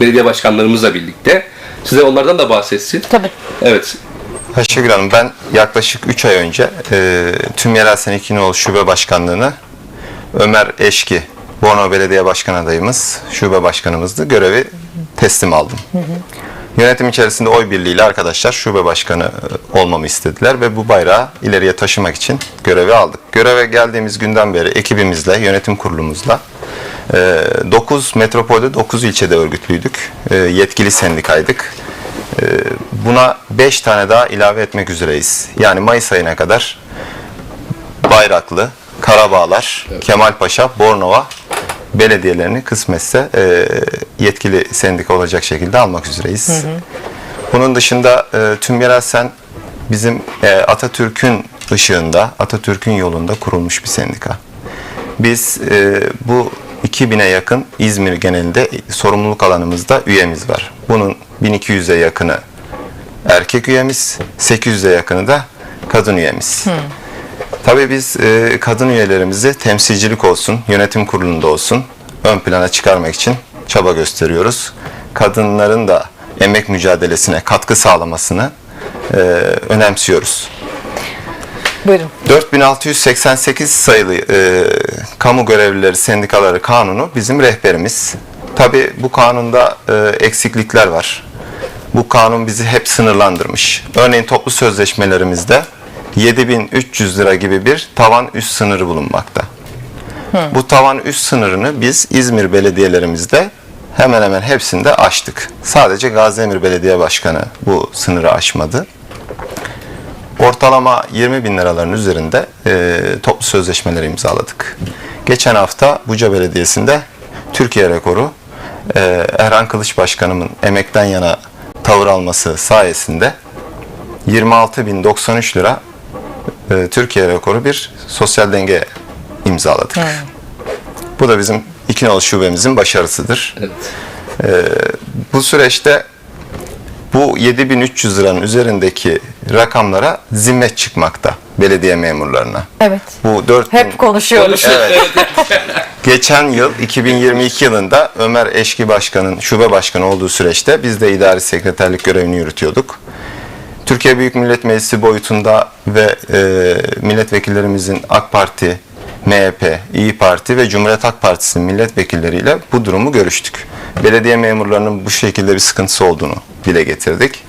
belediye başkanlarımızla birlikte. Size onlardan da bahsetsin. Tabii. Evet. Ayşegül Hanım ben yaklaşık 3 ay önce e, tüm yerel Senekinoğlu Şube Başkanlığı'nı Ömer Eşki, Bornova Belediye Başkan adayımız, şube başkanımızdı. Görevi teslim aldım. Yönetim içerisinde oy birliğiyle arkadaşlar şube başkanı e, olmamı istediler ve bu bayrağı ileriye taşımak için görevi aldık. Göreve geldiğimiz günden beri ekibimizle, yönetim kurulumuzla 9 metropolde 9 ilçede örgütlüydük. E, Yetkili sendikaydık. E, Buna 5 tane daha ilave etmek üzereyiz. Yani Mayıs ayına kadar Bayraklı, Karabağlar, Kemalpaşa, Bornova belediyelerini kısmetse e, yetkili sendika olacak şekilde almak üzereyiz. Bunun dışında e, tüm yerel sen bizim e, Atatürk'ün ışığında, Atatürk'ün yolunda kurulmuş bir sendika. Biz bu 2000'e yakın İzmir genelinde sorumluluk alanımızda üyemiz var. Bunun 1200'e yakını erkek üyemiz, 800'e yakını da kadın üyemiz. Tabii biz e, kadın üyelerimizi temsilcilik olsun, yönetim kurulunda olsun ön plana çıkarmak için çaba gösteriyoruz. Kadınların da emek mücadelesine katkı sağlamasını e, önemsiyoruz. Buyurun. 4688 sayılı e, kamu görevlileri sendikaları kanunu bizim rehberimiz. Tabi bu kanunda e, eksiklikler var. Bu kanun bizi hep sınırlandırmış. Örneğin toplu sözleşmelerimizde 7300 lira gibi bir tavan üst sınırı bulunmakta. Bu tavan üst sınırını biz İzmir belediyelerimizde hemen hemen hepsinde aştık. Sadece Gaziemir Belediye Başkanı bu sınırı aşmadı. Ortalama 20 bin liraların üzerinde e, toplu sözleşmeleri imzaladık. Geçen hafta Buca Belediyesi'nde Türkiye rekoru e, Erhan Kılıç Başkanımın emekten yana tavır alması sayesinde 26.093 lira e, Türkiye rekoru bir sosyal denge imzaladık. Bu da bizim İkinoğlu şubemizin başarısıdır. Evet. Bu süreçte bu 7300 liranın üzerindeki rakamlara zimmet çıkmakta belediye memurlarına. Evet. Bu 4 Hep konuşuyoruz. Evet. Geçen yıl 2022 yılında Ömer Eşki Başkan'ın şube başkanı olduğu süreçte biz de idari sekreterlik görevini yürütüyorduk. Türkiye Büyük Millet Meclisi boyutunda ve e, milletvekillerimizin AK Parti, MHP, İyi Parti ve Cumhuriyet Halk Partisi'nin milletvekilleriyle bu durumu görüştük. Belediye memurlarının bu şekilde bir sıkıntısı olduğunu dile getirdik.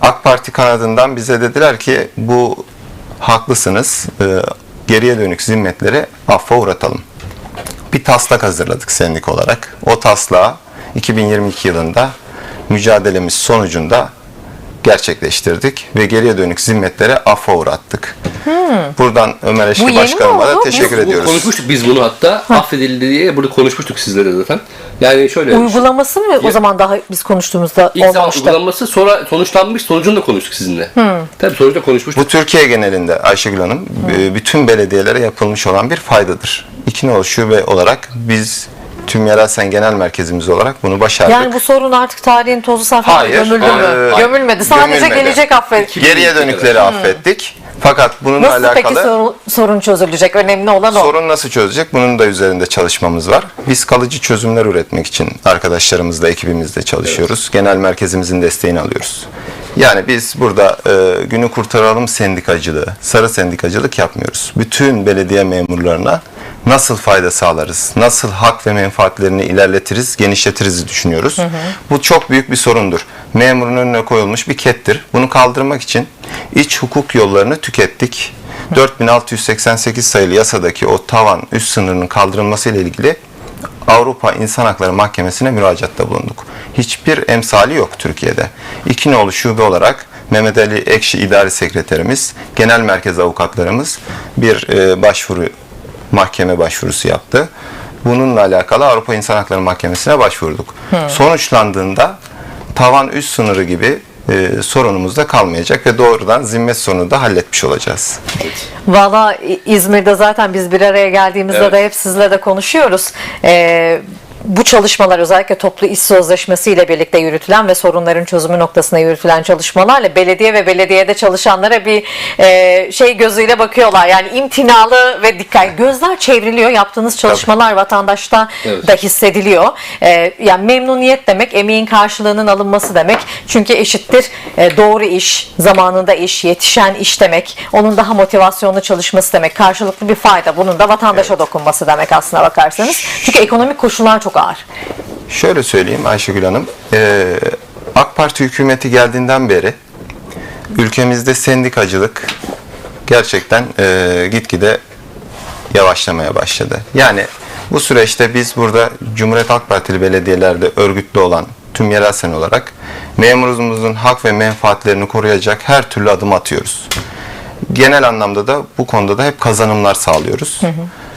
AK Parti kanadından bize dediler ki bu haklısınız. e, geriye dönük zimmetleri affa uğratalım. Bir taslak hazırladık sendik olarak. O taslağı 2022 yılında mücadelemiz sonucunda gerçekleştirdik ve geriye dönük zimmetlere affa uğrattık. Buradan Ömer Bu Eşki mi Başkanıma da teşekkür Bu- ediyoruz. Konuşmuştuk biz bunu hatta. Affedildi diye burada konuşmuştuk sizlere zaten. Yani şöyle. Uygulaması mı o Ya- zaman daha biz konuştuğumuzda İlk olmamıştı? uygulanması sonra sonuçlanmış sonucunu da konuştuk sizinle. Tabii sonucu da konuşmuştuk. Bu Türkiye genelinde Ayşegül Hanım e, bütün belediyelere yapılmış olan bir faydadır. İkinoğlu şube olarak biz tüm yerel sen genel merkezimiz olarak bunu başardık. Yani bu sorun artık tarihin tozu Hayır, gömüldü mü? e, Gömülmedi. Sadece gömülmedi. gelecek affet. Geriye dönükleri affettik. Fakat bununla Nasıl alakalı peki sorun, sorun çözülecek? Önemli olan o. sorun nasıl çözecek? Bunun da üzerinde çalışmamız var. Biz kalıcı çözümler üretmek için arkadaşlarımızla, ekibimizle çalışıyoruz. Genel merkezimizin desteğini alıyoruz. Yani biz burada e, günü kurtaralım sendikacılığı, sarı sendikacılık yapmıyoruz. Bütün belediye memurlarına nasıl fayda sağlarız, nasıl hak ve menfaatlerini ilerletiriz, genişletiriz düşünüyoruz. Bu çok büyük bir sorundur. Memurun önüne koyulmuş bir kettir. Bunu kaldırmak için iç hukuk yollarını tükettik. 4688 sayılı yasadaki o tavan üst sınırının kaldırılması ile ilgili Avrupa İnsan Hakları Mahkemesi'ne müracaatta bulunduk. Hiçbir emsali yok Türkiye'de. İkinoğlu şube olarak Mehmet Ali Ekşi İdari Sekreterimiz, Genel Merkez Avukatlarımız bir e, başvuru, mahkeme başvurusu yaptı. Bununla alakalı Avrupa İnsan Hakları Mahkemesi'ne başvurduk. Sonuçlandığında tavan üst sınırı gibi e, sorunumuz da kalmayacak ve doğrudan zimmet sorunu da halletmiş olacağız. Valla İzmir'de zaten biz bir araya geldiğimizde Evet. de hep sizle de konuşuyoruz. Ee, bu çalışmalar özellikle toplu iş sözleşmesi ile birlikte yürütülen ve sorunların çözümü noktasına yürütülen çalışmalarla belediye ve belediyede çalışanlara bir e, şey gözüyle bakıyorlar. Yani imtinalı ve dikkat. Gözler çevriliyor. Yaptığınız çalışmalar vatandaşta Evet. da hissediliyor. E, yani memnuniyet demek emeğin karşılığının alınması demek. Çünkü eşittir e, doğru iş, zamanında iş, yetişen iş demek. Onun daha motivasyonlu çalışması demek. Karşılıklı bir fayda. Bunun da vatandaşa dokunması demek aslına bakarsanız. Çünkü ekonomik koşullar çok ağır. Şöyle söyleyeyim Ayşegül Hanım. Ee, AK Parti hükümeti geldiğinden beri ülkemizde sendikacılık gerçekten e, gitgide yavaşlamaya başladı. Yani bu süreçte biz burada Cumhuriyet Halk Partili belediyelerde örgütlü olan tüm yerel sen olarak memurumuzun hak ve menfaatlerini koruyacak her türlü adım atıyoruz. Genel anlamda da bu konuda da hep kazanımlar sağlıyoruz.